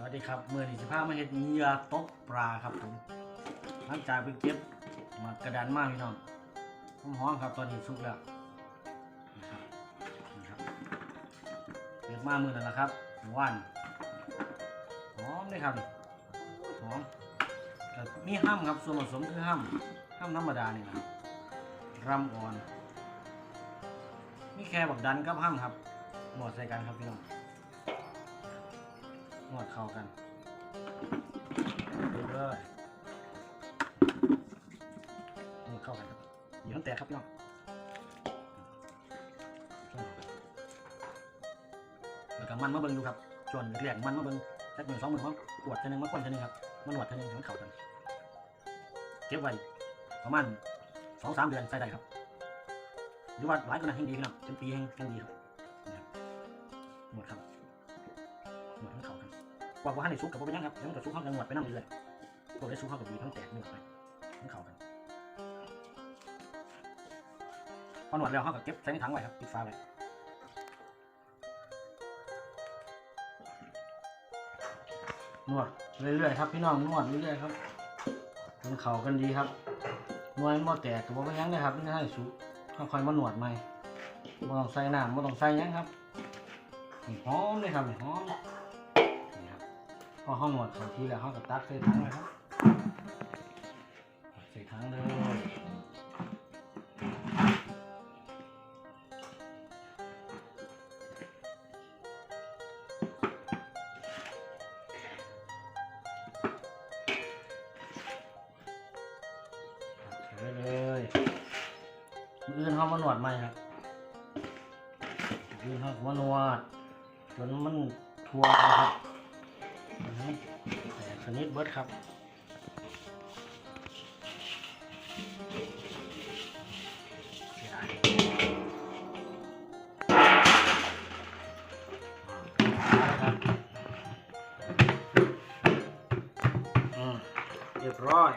สวัสดีครับเมื่อนี้สิพามาเห็ดเหยื่อตกปลาครับผมหลังจากไปเก็บมากระดานมากพี่น้องหอมครับตอนนี้สุกแล้วนะครับนี่ครับเก็บมามือนั่นแหละครับว่านหอมเลยครับหอมแต่มีห้ามครับส่วนผสมคือห้ามห้ามธรรมดานี่นะครับรำอ่อนมีแค่บักดันกับห้ามครับหมดใส่กันครับพี่น้อง นวดเข้ากันดูเลยนวดเข้ากันครับอย่าให้นแตกครับน้องแล้วก็มันมาเบิ่งดูครับจนเรียกมันมาเบิ่งสักหนึ่งสองหมื่นมั้งปวดเท่นึงมาคนเท่านึงครับมานวดเท่นึงมันเข้ากันเก็บไว้ประมาณสองสามเดือนใส่ได้ครับหรือว่าหลายกว่านั้นแห่งดีพี่น้องเป็นปีแห่งแห่งดีครับ ครับกว่าว่าให้ซุกกับว่าเป็นยังครับยังกับซุกเข้าจังหวดไปนั่งเรื่อยพวกได้ซุกเข้ากับดีทั้งแตกเนื้อไปทั้งเข่ากันพอหนวดแล้วเขาก็เก็บใส่ในถังไว้ครับปิดฝาไว้นวดเรื่อยๆครับพี่น้องนวดเรื่อยๆครับจนเข่ากันดีครับนวดม้อแตกกับว่าเป็นยังเลยครับนี่ให้ซุกค่อยๆมาหนวดใหม่ไม่ต้องใส่น้ำไม่ต้องใส่ยังครับหอมเลยครับหอม พอห้องหนวดเขาทีแล้วห้องกับตักใส่ถังเลยครับใส่ถังเลยใส่เลยมืออื่นห้องมาหนวดไหมครับมืออื่นห้องมาหนวดจนมันทั่วกันครับ นิดเบิร์ดครับเสียดายอ่าครับอืมเรียบร้อย